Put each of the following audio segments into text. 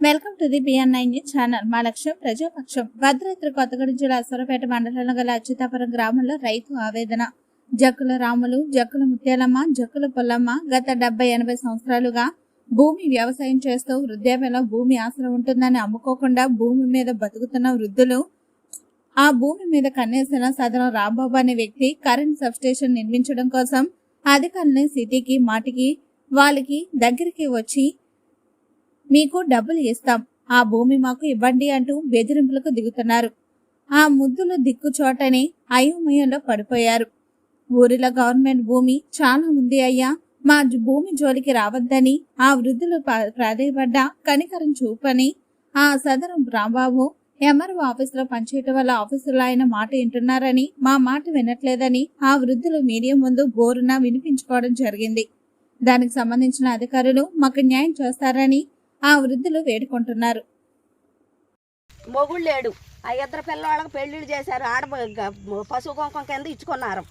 Welcome to the BN nine news channel. మా లక్ష్యం ప్రజాపక్షం. భద్రాద్రి కొత్తగూడెం జిల్లా సూరపేట మండలంలో గల అచ్యుతాపురం గ్రామంలో రైతు ఆవేదన. జక్కుల రాములు జక్కుల ముత్యాలమ్మ జక్కుల పుల్లమ్మ గత డెబ్బై ఎనభై సంవత్సరాలుగా భూమి వ్యవసాయం చేస్తూ వృద్ధాప్యంలో భూమి ఆసరా ఉంటుందని అమ్ముకోకుండా భూమి మీద బతుకుతున్న వృద్ధులు ఆ భూమి మీద కన్నేసిన సదనం రాంబాబు అనే వ్యక్తి కరెంట్ సబ్స్టేషన్ నిర్మించడం కోసం అధికారులని సిటీకి మాటికి వాళ్ళకి దగ్గరికి వచ్చి మీకు డబ్బులు ఇస్తాం. ఆ భూమి మాకు ఇవ్వండి అంటూ బెదిరింపులకు దిగుతున్నారు. ఆ ముద్దులు దిక్కుచోటనే అయోమయంలో పడిపోయారు. ఊరిలో గవర్నమెంట్ భూమి చాలా ఉంది అయ్యా. మా భూమి జోలికి రావద్దని ఆ వృద్ధులు ప- కనికరం చూపని ఆ సదరు రాంబాబు ఎంఆర్ఓ ఆఫీసులో పనిచేయటం వల్ల ఆఫీసులో ఆయన మాట వింటున్నారని మా మాట వినట్లేదని ఆ వృద్ధులు మీడియా ముందు బోరున వినిపించుకోవడం జరిగింది. దానికి సంబంధించిన అధికారులు మాకు న్యాయం చేస్తారని ఆ వృద్ధులు వేడుకుంటున్నారు. మొగుడు లేడు. ఆ ఇద్దరు పిల్లవాళ్ళకి పెళ్ళిళ్ళు చేశారు. ఆడ పశువు కుంకం కింద ఇచ్చుకున్నారు.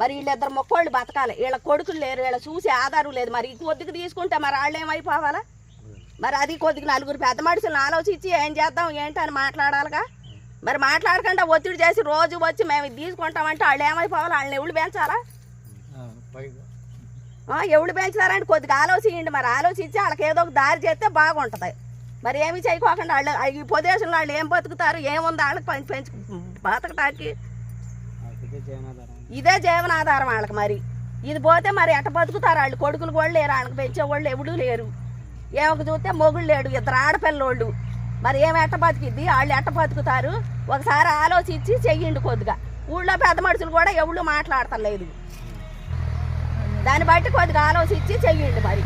మరి వీళ్ళిద్దరు మొక్కోళ్ళు బతకాలి. వీళ్ళ కొడుకులు లేరు. వీళ్ళ చూసి ఆధారం లేదు. మరి ఈ కొద్దిగా తీసుకుంటే మరి వాళ్ళు ఏమైపోవాలా? మరి అది కొద్దిగా నలుగురు పెద్ద మనుషులను ఆలోచించి ఏం చేద్దాం ఏంటని మాట్లాడాలిగా? మరి మాట్లాడకుండా ఒత్తిడి చేసి రోజు వచ్చి మేము ఇది తీసుకుంటామంటే వాళ్ళు ఏమైపోవాలి? వాళ్ళని ఎవడు పెంచాలా? ఎవడు పెంచుతారంటే కొద్దిగా ఆలోచించండి మరి. ఆలోచించి వాళ్ళకి ఏదో ఒక దారి చేస్తే బాగుంటుంది. మరి ఏమి చేయకోకుండా వాళ్ళు ఈ పొదేశంలో వాళ్ళు ఏం బతుకుతారు ఏముంది వాళ్ళకి పెంచు పెంచు బతకటానికి. ఇదే జీవనాధారం వాళ్ళకి మరి. ఇది పోతే మరి ఎట్ట బతుకుతారు? వాళ్ళు కొడుకులు కూడా లేరు వాళ్ళకి పెంచే వాళ్ళు ఎవడూ లేరు. ఏమొక చూస్తే మొగుడు లేడు ఇద్దరు ఆడపిల్లోళ్ళు. మరి ఏమి ఎట్ట బతికిద్ది? వాళ్ళు ఎట్ట బతుకుతారు? ఒకసారి ఆలోచించి చెయ్యండి కొద్దిగా. ఊళ్ళో పెద్ద మనుషులు కూడా ఎవళ్ళు మాట్లాడతలేదు. దాన్ని బట్టి కొద్దిగా ఆలోచించి చెయ్యండి మరి.